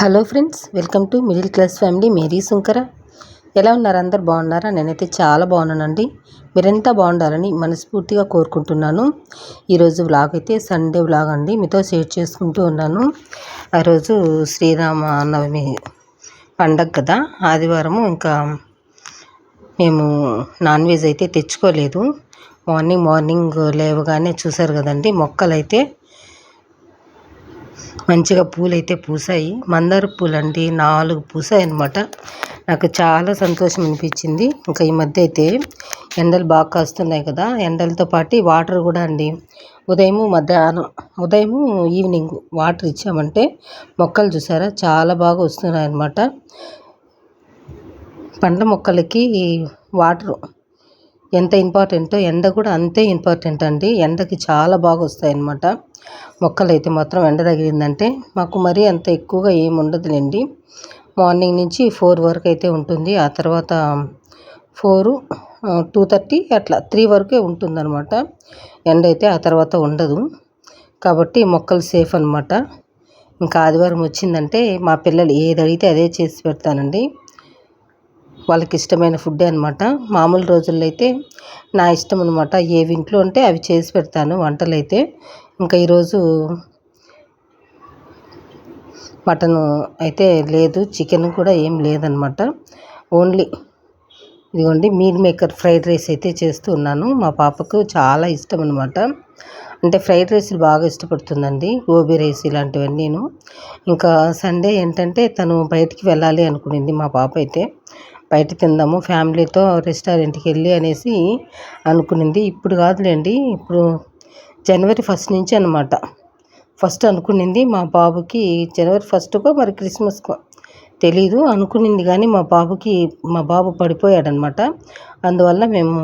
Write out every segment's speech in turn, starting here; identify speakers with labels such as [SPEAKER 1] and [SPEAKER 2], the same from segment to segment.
[SPEAKER 1] Hello friends welcome to middle class family. Mary Sunkara. ఎలా ఉన్నారు? అందరు బాగున్నారా? నేనైతే చాలా బాగున్నానండి. మీరంతా బాగుండాలని మనస్ఫూర్తిగా కోరుకుంటున్నాను. ఈరోజు వ్లాగ్ అయితే సండే వ్లాగ్ అండి. మీతో షేర్ చేసుకుంటూ ఉన్నాను. ఆ రోజు శ్రీరామ నవమి పండగ కదా. ఆదివారము ఇంకా మేము నాన్ వెజ్ అయితే తెచ్చుకోలేదు. మార్నింగ్ మార్నింగ్ లేవగానే చూసారు కదండి. మొక్కలైతే మంచిగా పూలు అయితే పూసాయి. మందార పూలు అండి నాలుగు పూసాయి అనమాట నాకు చాలా సంతోషం అనిపించింది. ఇంకా ఈ మధ్య అయితే ఎండలు బాగా కాస్తున్నాయి కదా. ఎండలతో పాటు వాటర్ కూడా అండి. ఉదయము మధ్యాహ్నం ఉదయము ఈవినింగ్ వాటర్ ఇచ్చామంటే మొక్కలు చూసారా? చాలా బాగా వస్తున్నాయి అన్నమాట పండ్ల మొక్కలకి వాటర్ ఎంత ఇంపార్టెంటో ఎండ కూడా అంతే ఇంపార్టెంట్ అండి. ఎండకి చాలా బాగా వస్తాయి అన్నమాట మొక్కలు అయితే మాత్రం ఎండ తగిలిందంటే మాకు మరీ అంత ఎక్కువగా ఏమి ఉండదులేండి. మార్నింగ్ నుంచి ఫోర్ వరకు అయితే ఉంటుంది. ఆ తర్వాత ఫోరు టూ థర్టీ అట్లా త్రీ వరకే ఉంటుందన్నమాట. ఎండ అయితే ఆ తర్వాత ఉండదు. కాబట్టి మొక్కలు సేఫ్ అనమాట ఇంకా ఆదివారం వచ్చిందంటే మా పిల్లలు ఏది అడిగితే అదే చేసి పెడతానండి. వాళ్ళకి ఇష్టమైన ఫుడ్ అనమాట మామూలు రోజుల్లో అయితే నా ఇష్టం అనమాట ఏవి ఇంట్లో ఉంటే అవి చేసి పెడతాను వంటలు అయితే ఇంకా ఈరోజు మటన్ అయితే లేదు చికెన్ కూడా ఏం లేదనమాట ఓన్లీ ఇదిగోండి మీల్ మేకర్ ఫ్రైడ్ రైస్ అయితే చేస్తూ ఉన్నాను. మా పాపకు చాలా ఇష్టం అనమాట అంటే ఫ్రైడ్ రైస్లు బాగా ఇష్టపడుతుందండి గోబీ రైస్ ఇలాంటివన్నీ నేను. ఇంకా సండే ఏంటంటే తను బయటికి వెళ్ళాలి అనుకునింది మా పాప అయితే. బయట తిందాము ఫ్యామిలీతో రెస్టారెంట్కి వెళ్ళి అనేసి అనుకునింది. ఇప్పుడు కాదులేండి ఇప్పుడు జనవరి ఫస్ట్ నుంచి అనమాట ఫస్ట్ అనుకునింది మా బాబుకి జనవరి ఫస్ట్కో మరి క్రిస్మస్కో తెలీదు. అనుకునింది కానీ మా బాబుకి మా బాబు పడిపోయాడనమాట అందువల్ల మేము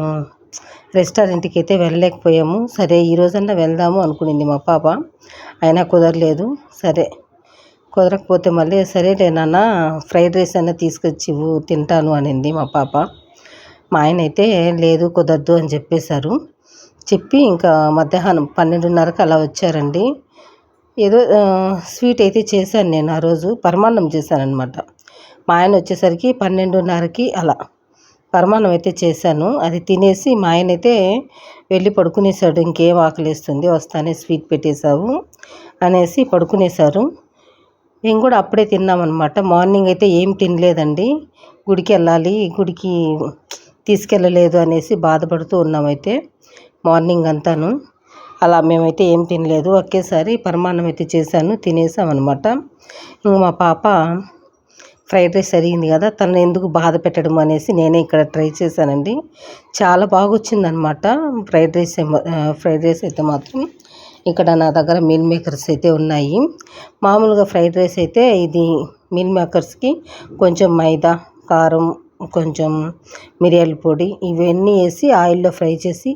[SPEAKER 1] రెస్టారెంట్కి అయితే వెళ్ళలేకపోయాము. సరే ఈ రోజన్నా వెళ్దాము అనుకునింది మా పాప. అయినా కుదరలేదు. సరే కుదరకపోతే మళ్ళీ సరేలే నాన్న ఫ్రైడ్ రైస్ అయినా తీసుకొచ్చి తింటాను అనింది మా పాప. మా ఆయన అయితే లేదు కుదరదు అని చెప్పేశారు. చెప్పి ఇంకా మధ్యాహ్నం పన్నెండున్నరకు అలా వచ్చారండి. ఏదో స్వీట్ అయితే చేశాను నేను ఆ రోజు పరమాన్నం చేశానమాట మా ఆయన వచ్చేసరికి పన్నెండున్నరకి అలా పరమాన్నం అయితే చేశాను. అది తినేసి మా ఆయన అయితే వెళ్ళి పడుకునేసాడు ఇంకేం ఆకలిస్తుంది వస్తానే స్వీట్ పెట్టేశావు అనేసి పడుకునేశారు. మేము కూడా అప్పుడే తిన్నామన్నమాట. మార్నింగ్ అయితే ఏం తినలేదండి. గుడికి వెళ్ళాలి గుడికి తీసుకెళ్ళలేదు అనేసి బాధపడుతూ ఉన్నామైతే మార్నింగ్ అంతాను. అలా మేమైతే ఏం తినలేదు. ఒకేసారి పరమాన్నం అయితే చేశాను. తినేసామన్నమాట. ఇంక మా పాప ఫ్రైడ్ రైస్ అడిగింది కదా తను ఎందుకు బాధ పెట్టడం అనేసి నేనే ఇక్కడ ట్రై చేశానండి. చాలా బాగా వచ్చిందనమాట ఫ్రైడ్ రైస్ ఫ్రైడ్ రైస్ అయితే మాత్రం. ఇక్కడ నా దగ్గర మీల్ మేకర్స్ అయితే ఉన్నాయి. మామూలుగా ఫ్రైడ్ రైస్ అయితే ఇది మీల్ మేకర్స్కి కొంచెం మైదా కారం కొంచెం మిరియాల పొడి ఇవన్నీ వేసి ఆయిల్లో ఫ్రై చేసి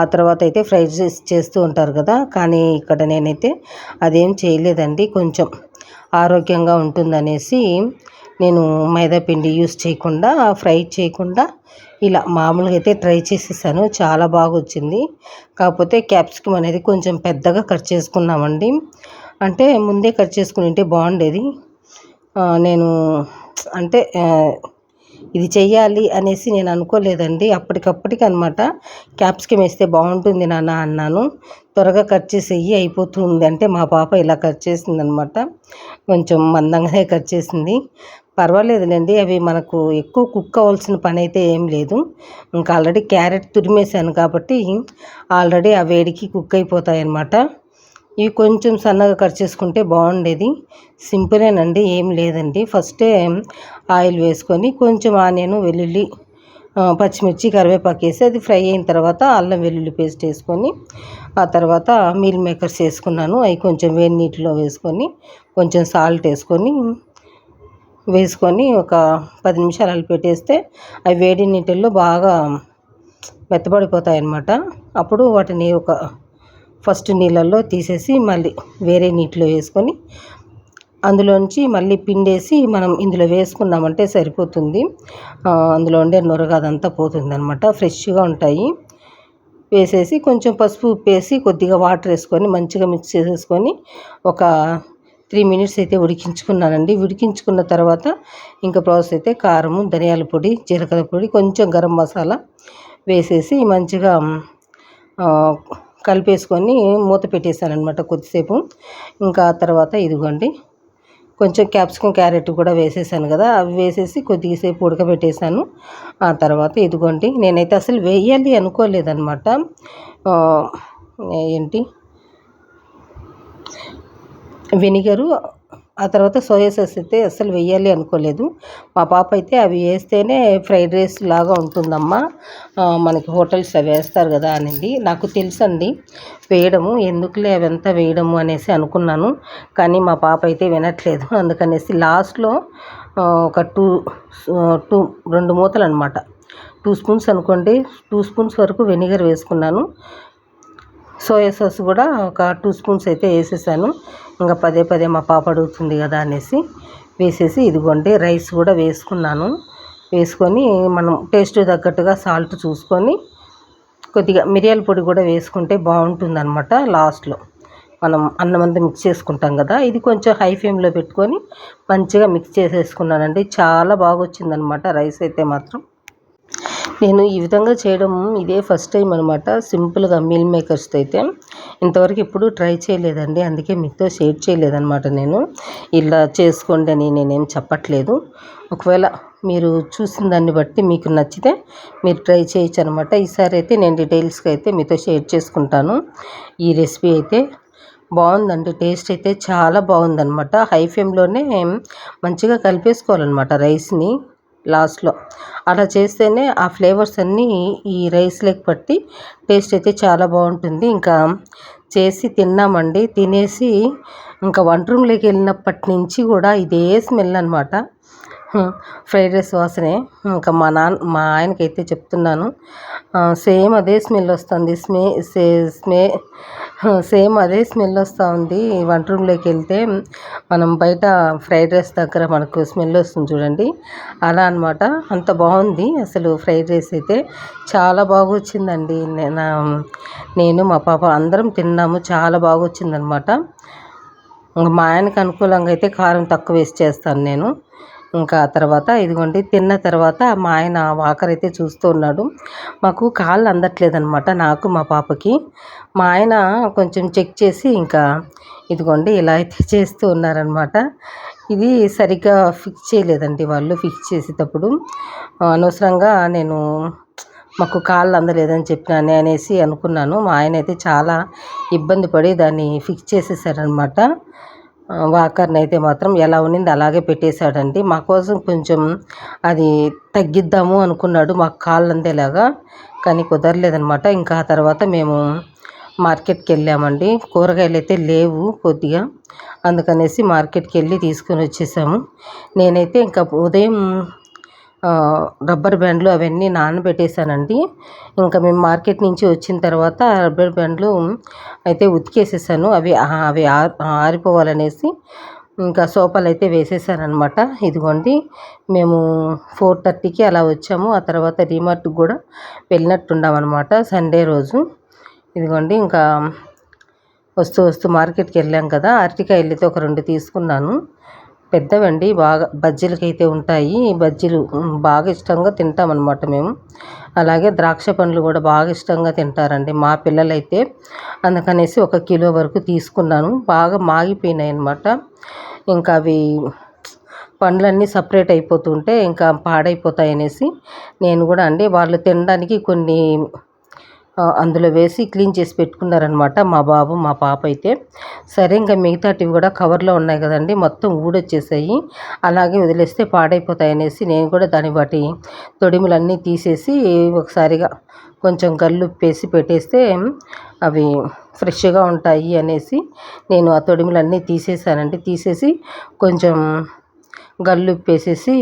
[SPEAKER 1] ఆ తర్వాత అయితే ఫ్రై చేసి చేస్తూ ఉంటారు కదా. కానీ ఇక్కడ నేనైతే అదేం చేయలేదండి. కొంచెం ఆరోగ్యంగా ఉంటుందనేసి నేను మైదాపిండి యూస్ చేయకుండా ఫ్రై చేయకుండా ఇలా మామూలుగా అయితే ట్రై చేసేసాను. చాలా బాగా వచ్చింది కాకపోతే క్యాప్సికమ్ అనేది కొంచెం పెద్దగా కట్ చేసుకున్నామండి. అంటే ముందే కట్ చేసుకుని ఉంటే బాగుండేది. నేను అంటే ఇది చెయ్యాలి అనేసి నేను అనుకోలేదండి. అప్పటికప్పటికి అనమాట క్యాప్సికమ్ వేస్తే బాగుంటుంది నాన్న అన్నాను. త్వరగా కట్ చేసేయి అయిపోతుంది. అంటే మా పాప ఇలా కట్ చేసింది అనమాట కొంచెం మందంగానే కట్ చేసింది. పర్వాలేదులేండి అవి మనకు ఎక్కువ కుక్ అవ్వాల్సిన పని అయితే ఏం లేదు. ఇంకా ఆల్రెడీ క్యారెట్ తురిమేసాను కాబట్టి ఆల్రెడీ ఆ వేడికి కుక్ అయిపోతాయి అన్నమాట ఇవి కొంచెం సన్నగా కట్ చేసుకుంటే బాగుండేది. సింపులేనండి ఏం లేదండి. ఫస్టే ఆయిల్ వేసుకొని కొంచెం ఆనియన్ వెల్లుల్లి పచ్చిమిర్చి కరివేపాకు వేసి అది ఫ్రై అయిన తర్వాత అల్లం వెల్లుల్లి పేస్ట్ వేసుకొని ఆ తర్వాత మీల్ మేకర్స్ వేసుకున్నాను. అవి కొంచెం వేడి నీటిలో వేసుకొని కొంచెం సాల్ట్ వేసుకొని వేసుకొని ఒక పది నిమిషాలు అలా పెట్టేస్తే అవి వేడి నీటిల్లో బాగా మెత్తబడిపోతాయి అన్నమాట అప్పుడు వాటిని ఒక ఫస్ట్ నీళ్ళల్లో తీసేసి మళ్ళీ వేరే నీటిలో వేసుకొని అందులోంచి మళ్ళీ పిండేసి మనం ఇందులో వేసుకున్నామంటే సరిపోతుంది. అందులో ఉండే నొరగ అదంతా పోతుంది అనమాట ఫ్రెష్గా ఉంటాయి. వేసేసి కొంచెం పసుపు ఉప్పు వేసి కొద్దిగా వాటర్ వేసుకొని మంచిగా మిక్స్ చేసేసుకొని ఒక త్రీ మినిట్స్ అయితే ఉడికించుకున్నానండి. ఉడికించుకున్న తర్వాత ఇంకా ప్రాసెస్ అయితే కారము ధనియాల పొడి జీలకర్ర పొడి కొంచెం గరం మసాలా వేసేసి మంచిగా కలిపేసుకొని మూత పెట్టేశానమాట కొద్దిసేపు. ఇంకా తర్వాత ఇదిగోండి కొంచెం క్యాప్సికం క్యారెట్ కూడా వేసేసాను కదా అవి వేసేసి కొద్దిసేపు ఉడకబెట్టేశాను. ఆ తర్వాత ఇదిగోండి నేనైతే అసలు వేయాలి అనుకోలేదన్నమాట. ఏంటి? వెనిగరు ఆ తర్వాత సోయా సాస్ అయితే అస్సలు వేయాలి అనుకోలేదు. మా పాప అయితే అవి వేస్తేనే ఫ్రైడ్ రైస్ లాగా ఉంటుందమ్మా. మనకి హోటల్స్ అవి వేస్తారు కదా అనేది నాకు తెలుసండి వేయడము ఎందుకులే అవంతా వేయడము అనేసి అనుకున్నాను. కానీ మా పాప అయితే వినట్లేదు. అందుకనేసి లాస్ట్లో ఒక టూ టూ రెండు మూతలు అనమాట టూ స్పూన్స్ అనుకోండి టూ స్పూన్స్ వరకు వెనిగర్ వేసుకున్నాను. సోయా సాస్ కూడా ఒక టూ స్పూన్స్ అయితే వేసేసాను. ఇంకా పదే పదే మా పాప అడుగుతుంది కదా అనేసి వేసేసి ఇదిగోండి రైస్ కూడా వేసుకున్నాను. వేసుకొని మనం టేస్ట్ తగ్గట్టుగా సాల్ట్ చూసుకొని కొద్దిగా మిరియాల పొడి కూడా వేసుకుంటే బాగుంటుంది అనమాట లాస్ట్లో. మనం అన్నం అంతా మిక్స్ చేసుకుంటాం కదా ఇది కొంచెం హై ఫ్లేమ్లో పెట్టుకొని మంచిగా మిక్స్ చేసేసుకున్నానండి. చాలా బాగా వచ్చిందనమాట రైస్ అయితే మాత్రం. నేను ఈ విధంగా చేయడం ఇదే ఫస్ట్ టైం అనమాట సింపుల్గా మీల్ మేకర్స్తో అయితే. ఇంతవరకు ఎప్పుడు ట్రై చేయలేదండి. అందుకే మీతో షేర్ చేయలేదన్నమాట నేను. ఇలా చేసుకోండి అని నేనేం చెప్పట్లేదు. ఒకవేళ మీరు చూసిన దాన్ని బట్టి మీకు నచ్చితే మీరు ట్రై చేయొచ్చు అనమాట ఈసారి అయితే నేను డీటెయిల్స్గా అయితే మీతో షేర్ చేసుకుంటాను. ఈ రెసిపీ అయితే బాగుందండి. టేస్ట్ అయితే చాలా బాగుందనమాట హై ఫ్లేమ్లోనే మంచిగా కలిపేసుకోవాలన్నమాట రైస్ని. లాస్ట్లో. అలా చేస్తేనే ఆ ఫ్లేవర్స్ అన్నీ ఈ రైస్లోకి పట్టి టేస్ట్ అయితే చాలా బాగుంటుంది. ఇంకా చేసి తిన్నామండి. తినేసి ఇంకా వంట రూమ్లోకి వెళ్ళినప్పటి నుంచి కూడా ఇదే స్మెల్ అనమాట ఫ్రైడ్ రైస్ వాసనే. ఇంకా మా నాన్న మా ఆయనకైతే చెప్తున్నాను. సేమ్ అదే స్మెల్ వస్తుంది. స్మే స్మే సేమ్ అదే స్మెల్ వస్తూ ఉంది. వంట రూమ్లోకి వెళ్తే మనం బయట ఫ్రైడ్ రైస్ దగ్గర మనకు స్మెల్ వస్తుంది చూడండి. అలా అనమాట అంత బాగుంది. అసలు ఫ్రైడ్ రైస్ అయితే చాలా బాగా వచ్చిందండి నేను నేను మా పాప అందరం తిన్నాము. చాలా బాగా వచ్చిందనమాట మా ఆయనకు అనుకూలంగా అయితే కారం తక్కువ వేసి చేస్తాను నేను. ఇంకా తర్వాత ఇదిగోండి తిన్న తర్వాత మా ఆయన వాకర్ అయితే చూస్తూ ఉన్నాడు. మాకు కాళ్ళు అందట్లేదనమాట నాకు మా పాపకి. మా ఆయన కొంచెం చెక్ చేసి ఇంకా ఇదిగోండి ఇలా అయితే చేస్తూ ఉన్నారనమాట ఇది సరిగ్గా ఫిక్స్ చేయలేదండి వాళ్ళు ఫిక్స్ చేసేటప్పుడు. అనవసరంగా నేను మాకు కాళ్ళు అందలేదని చెప్పినానే అనేసి అనుకున్నాను. మా ఆయన అయితే చాలా ఇబ్బంది పడి దాన్ని ఫిక్స్ చేసేసారనమాట వాకర్ని అయితే మాత్రం ఎలా ఉన్నింది అలాగే పెట్టేశాడండి. మా కోసం కొంచెం అది తగ్గిద్దాము అనుకున్నాడు మాకు కాళ్ళు అందేలాగా కానీ కుదరలేదనమాట ఇంకా ఆ తర్వాత మేము మార్కెట్కి వెళ్ళామండి. కూరగాయలు అయితే లేవు కొద్దిగా అందుకనేసి మార్కెట్కి వెళ్ళి తీసుకొని వచ్చేసాము. నేనైతే ఇంకా ఉదయం రబ్బర్ బ్యాండ్లు అవన్నీ నానబెట్టేసానండి ఇంకా మేము మార్కెట్ నుంచి వచ్చిన తర్వాత రబ్బర్ బ్యాండ్లు అయితే ఉతికేసేసాను. అవి అవి ఆరిపోవాలనేసి ఇంకా సోపాలు అయితే వేసేసానమాట ఇదిగోండి మేము ఫోర్ థర్టీకి అలా వచ్చాము. ఆ తర్వాత డిమార్ట్కి కూడా వెళ్ళినట్టున్నామన్నమాట సండే రోజు. ఇదిగోండి ఇంకా వస్తూ వస్తూ మార్కెట్కి వెళ్ళాం కదా. అరటికాయలు అయితే ఒక రెండు తీసుకున్నాను. పెద్దవండి బాగా బజ్జీలకి అయితే ఉంటాయి బజ్జీలు బాగా ఇష్టంగా తింటామన్నమాట మేము. అలాగే ద్రాక్ష పండ్లు కూడా బాగా ఇష్టంగా తింటారండి మా పిల్లలైతే. అందుకనేసి ఒక కిలో వరకు తీసుకున్నాను. బాగా మాగిపోయినాయి అనమాట ఇంకా అవి పండ్లన్నీ సపరేట్ అయిపోతుంటే ఇంకా పాడైపోతాయి అనేసి నేను కూడా అండి వాళ్ళు తినడానికి కొన్ని అందులో వేసి క్లీన్ చేసి పెట్టుకున్నారనమాట మా బాబు మా పాప అయితే. సరే ఇంకా మిగతాటివి కూడా కవర్లో ఉన్నాయి కదండి మొత్తం ఊడొచ్చేసాయి. అలాగే వదిలేస్తే పాడైపోతాయి అనేసి నేను కూడా దాని వాటి తొడిములన్నీ తీసేసి ఒకసారిగా కొంచెం గల్లుప్పేసి పెట్టేస్తే అవి ఫ్రెష్గా ఉంటాయి అనేసి నేను ఆ తొడిములన్నీ తీసేసానండి. తీసేసి కొంచెం గల్లుప్పేసేసి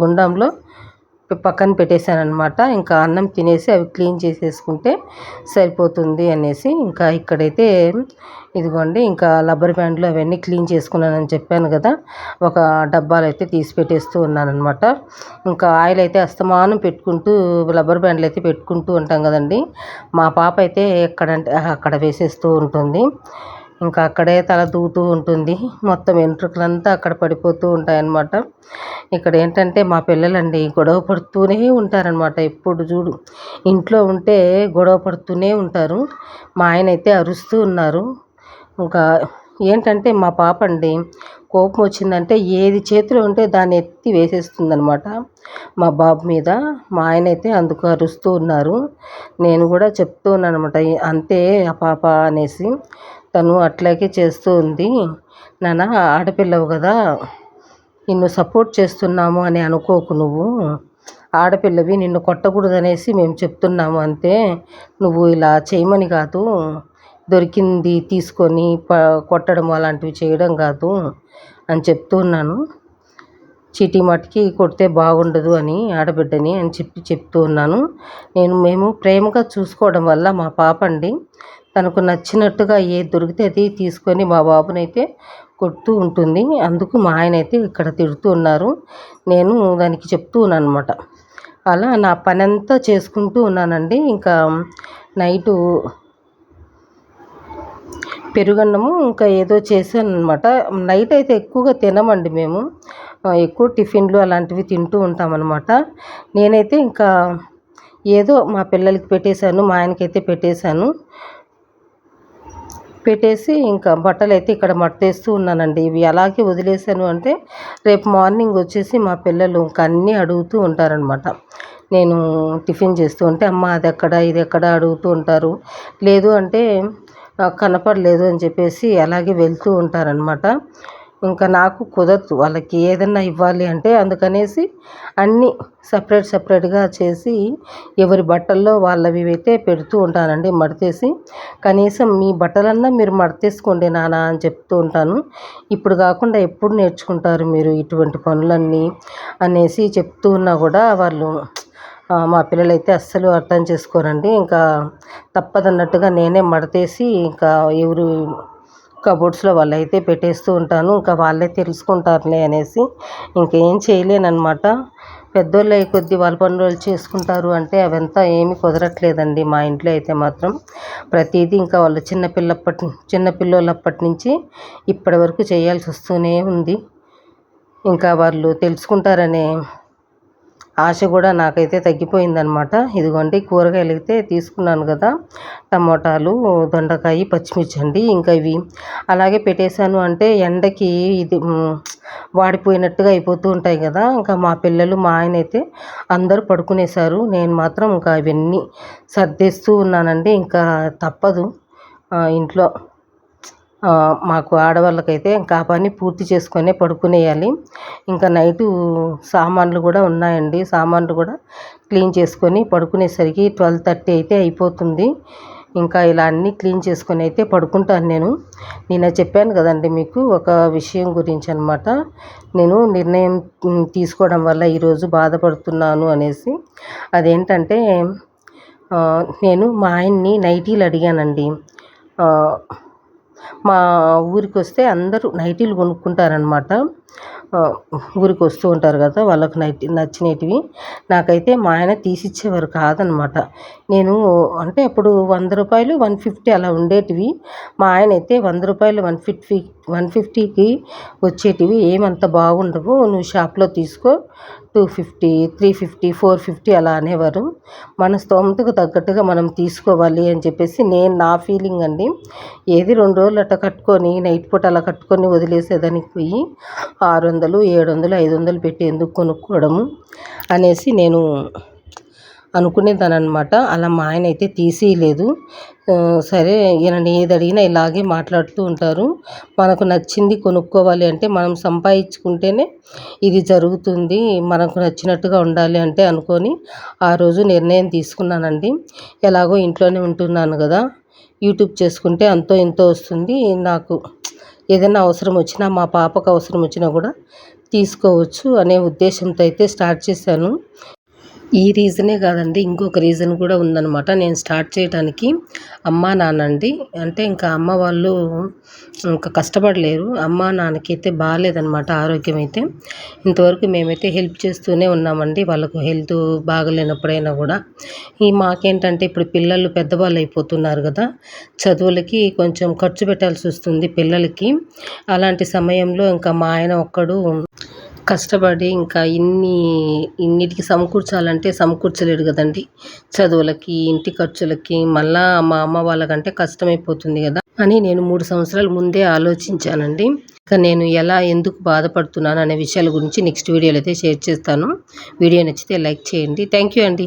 [SPEAKER 1] గుండంలో పక్కన పెట్టేశాను అనమాట ఇంకా అన్నం తినేసి అవి క్లీన్ చేసేసుకుంటే సరిపోతుంది అనేసి ఇంకా ఇక్కడైతే ఇదిగోండి ఇంకా రబ్బర్ బ్యాండ్లు అవన్నీ క్లీన్ చేసుకున్నానని చెప్పాను కదా. ఒక డబ్బాలు అయితే తీసి పెట్టేస్తూ ఉన్నానమాట ఇంకా ఆయిల్ అయితే అస్తమానం పెట్టుకుంటూ రబ్బర్ బ్యాండ్లు అయితే పెట్టుకుంటూ ఉంటాం కదండి. మా పాప అయితే ఎక్కడంటే అక్కడ వేసేస్తూ ఉంటుంది. ఇంకా అక్కడే తల దూతూ ఉంటుంది. మొత్తం వెంట్రుకలంతా అక్కడ పడిపోతూ ఉంటాయన్నమాట. ఇక్కడ ఏంటంటే మా పిల్లలండి గొడవ పడుతూనే ఉంటారనమాట ఎప్పుడు చూడు ఇంట్లో ఉంటే గొడవ పడుతూనే ఉంటారు. మా ఆయన అయితే అరుస్తూ ఉన్నారు. ఇంకా ఏంటంటే మా పాప అండి కోపం వచ్చిందంటే ఏది చేతిలో ఉంటే దాన్ని ఎత్తి వేసేస్తుంది అనమాట మా బాబు మీద మా ఆయన అయితే అందుకు అరుస్తూ ఉన్నారు. నేను కూడా చెప్తూ ఉన్నాను అనమాట అంతే ఆ పాప అనేసి. తను అట్లాగే చేస్తూ ఉంది. నాన్న ఆడపిల్లవు కదా నిన్ను సపోర్ట్ చేస్తున్నాము అని అనుకోకు నువ్వు. ఆడపిల్లవి నిన్ను కొట్టకూడదనేసి మేము చెప్తున్నాము అంతే. నువ్వు ఇలా చేయమని కాదు. దొరికింది తీసుకొని ప కొట్టడం అలాంటివి చేయడం కాదు అని చెప్తూ ఉన్నాను. చీటీ మట్టుకి కొడితే బాగుండదు అని ఆడబిడ్డని అని చెప్పి చెప్తూ ఉన్నాను. నేను మేము ప్రేమగా చూసుకోవడం వల్ల మా పాప అండి. తనకు నచ్చినట్టుగా ఏది దొరికితే అది తీసుకొని మా బాబునైతే కొడుతూ ఉంటుంది. అందుకు మా ఆయన అయితే ఇక్కడ తిడుతూ ఉన్నారు. నేను దానికి చెప్తూ ఉన్నాను అనమాట అలా నా పని అంతా చేసుకుంటూ ఉన్నానండి. ఇంకా నైటు పెరుగన్నము ఇంకా ఏదో చేశాను అనమాట నైట్ అయితే ఎక్కువగా తినమండి మేము. ఎక్కువ టిఫిన్లు అలాంటివి తింటూ ఉంటామన్నమాట. నేనైతే ఇంకా ఏదో మా పిల్లలకి పెట్టేశాను మా ఆయనకైతే పెట్టేశాను. పెట్టేసి ఇంకా బట్టలు అయితే ఇక్కడ మట్టేస్తూ ఉన్నానండి. ఇవి అలాగే వదిలేశాను అంటే రేపు మార్నింగ్ వచ్చేసి మా పిల్లలు ఇంకా అన్నీ అడుగుతూ ఉంటారనమాట నేను టిఫిన్ చేస్తూ ఉంటే అమ్మ అది ఎక్కడ ఇది ఎక్కడ? అడుగుతూ ఉంటారు. లేదు అంటే కనపడలేదు అని చెప్పేసి అలాగే వెళ్తూ ఉంటారనమాట ఇంకా నాకు కుదరదు. వాళ్ళకి ఏదన్నా ఇవ్వాలి అంటే అందుకనేసి అన్నీ సపరేట్ సపరేట్గా చేసి ఎవరి బట్టల్లో వాళ్ళవి అయితే పెడుతూ ఉంటానండి మడతేసి. కనీసం మీ బట్టలన్నా మీరు మడతేసుకోండి నాన్న అని చెప్తూ ఉంటాను. ఇప్పుడు కాకుండా ఎప్పుడు నేర్చుకుంటారు మీరు ఇటువంటి పనులన్నీ అనేసి చెప్తూ ఉన్నా కూడా వాళ్ళు మా పిల్లలైతే అస్సలు అర్థం చేసుకోరండి. ఇంకా తప్పదన్నట్టుగా నేనే మడతేసి ఇంకా ఎవరు కబోర్డ్స్లో వాళ్ళైతే పెట్టేస్తూ ఉంటాను. ఇంకా వాళ్ళే తెలుసుకుంటారులే అనేసి ఇంకేం చేయలేనమాట పెద్దోళ్ళు అయ్యి కొద్దీ వాళ్ళ పనులు వాళ్ళు చేసుకుంటారు అంటే అవంతా ఏమీ కుదరట్లేదండి మా ఇంట్లో అయితే మాత్రం. ప్రతిదీ ఇంకా వాళ్ళు చిన్నపిల్లప్పటి చిన్నపిల్లలప్పటి నుంచి ఇప్పటి వరకు చేయాల్సి వస్తూనే ఉంది. ఇంకా వాళ్ళు తెలుసుకుంటారనే ఆశ కూడా నాకైతే తగ్గిపోయిందనమాట ఇదిగోండి కూరగాయలు అయితే తీసుకున్నాను కదా. టమోటాలు దొండకాయ పచ్చిమిర్చి అండి ఇంకా ఇవి. అలాగే పెట్టేశాను అంటే ఎండకి ఇది వాడిపోయినట్టుగా అయిపోతూ ఉంటాయి కదా. ఇంకా మా పిల్లలు మా ఆయన అయితే అందరూ పడుకునేశారు. నేను మాత్రం ఇంకా ఇవన్నీ సర్దేస్తూ ఉన్నానండి. ఇంకా తప్పదు ఇంట్లో. మాకు ఆడవాళ్ళకైతే ఇంకా పని పూర్తి చేసుకునే పడుకునేయాలి. ఇంకా నైటు సామాన్లు కూడా ఉన్నాయండి. సామాన్లు కూడా క్లీన్ చేసుకొని పడుకునేసరికి ట్వెల్వ్ థర్టీ అయితే అయిపోతుంది. ఇంకా ఇలా అన్నీ క్లీన్ చేసుకొని అయితే పడుకుంటాను నేను. నిన్న చెప్పాను కదండి మీకు ఒక విషయం గురించి అనమాట నేను నిర్ణయం తీసుకోవడం వల్ల ఈరోజు బాధపడుతున్నాను అనేసి. అదేంటంటే నేను మా ఆయన్ని నైటీలు అడిగానండి. మా ఊరికి వస్తే అందరూ నైటీలు కొనుక్కుంటారనమాట ఊరికి వస్తూ ఉంటారు కదా వాళ్ళకి నచ్చి నచ్చినటివి నాకైతే మా ఆయన తీసిచ్చేవారు కాదనమాట. నేను అంటే అప్పుడు వంద రూపాయలు వన్ ఫిఫ్టీ అలా ఉండేటివి. మా ఆయన అయితే వంద రూపాయలు వన్ ఫిఫ్టీ వన్ ఫిఫ్టీకి వచ్చేటివి. ఏమంత బాగుండవు నువ్వు షాప్లో తీసుకో. Two fifty three fifty four fifty అలా అనేవారు. మన స్తోమతకు తగ్గట్టుగా మనం తీసుకోవాలి అని చెప్పేసి నేను నా ఫీలింగ్ అండి. ఏది రెండు రోజులు అట్లా కట్టుకొని నైట్ పూట అలా కట్టుకొని వదిలేసేదానికి పోయి ఆరు వందలు ఏడు వందలు ఐదు వందలు పెట్టి ఎందుకు కొనుక్కోవడము అనేసి నేను అనుకునేదానమాట అలా మా ఆయన అయితే తీసేయలేదు. సరే ఈయన ఏది అడిగినా ఇలాగే మాట్లాడుతూ ఉంటారు. మనకు నచ్చింది కొనుక్కోవాలి అంటే మనం సంపాదించుకుంటేనే ఇది జరుగుతుంది. మనకు నచ్చినట్టుగా ఉండాలి అంటే అనుకొని ఆ రోజు నిర్ణయం తీసుకున్నానండి. ఎలాగో ఇంట్లోనే ఉంటున్నాను కదా. యూట్యూబ్ చేసుకుంటే అంతో ఎంతో వస్తుంది. నాకు ఏదైనా అవసరం వచ్చినా మా పాపకు అవసరం వచ్చినా కూడా తీసుకోవచ్చు అనే ఉద్దేశంతో అయితే స్టార్ట్ చేశాను. ఈ రీజనే కాదండి ఇంకొక రీజన్ కూడా ఉందనమాట నేను స్టార్ట్ చేయడానికి అమ్మా నాన్న అండి అంటే ఇంకా అమ్మ వాళ్ళు ఇంకా కష్టపడలేరు. అమ్మ నాన్నకి అయితే బాగాలేదనమాట ఆరోగ్యం అయితే ఇంతవరకు మేమైతే హెల్ప్ చేస్తూనే ఉన్నామండి. వాళ్ళకు హెల్త్ బాగలేనప్పుడైనా కూడా. ఈ మాకేంటంటే ఇప్పుడు పిల్లలు పెద్దవాళ్ళు అయిపోతున్నారు కదా. చదువులకి కొంచెం ఖర్చు పెట్టాల్సి వస్తుంది పిల్లలకి. అలాంటి సమయంలో ఇంకా మా ఆయన ఒక్కడు కష్టపడి ఇంకా ఇన్ని ఇన్నిటికి సమకూర్చాలంటే సమకూర్చలేడు కదండి. చదువులకి ఇంటి ఖర్చులకి మళ్ళా మా అమ్మ వాళ్ళకంటే కష్టమైపోతుంది కదా. అని నేను మూడు సంవత్సరాల ముందే ఆలోచించానండి. ఇంకా నేను ఎలా ఎందుకు బాధపడుతున్నాను అనే విషయాల గురించి నెక్స్ట్ వీడియోలో అయితే షేర్ చేస్తాను. వీడియో నచ్చితే లైక్ చేయండి. థ్యాంక్ యూ అండి.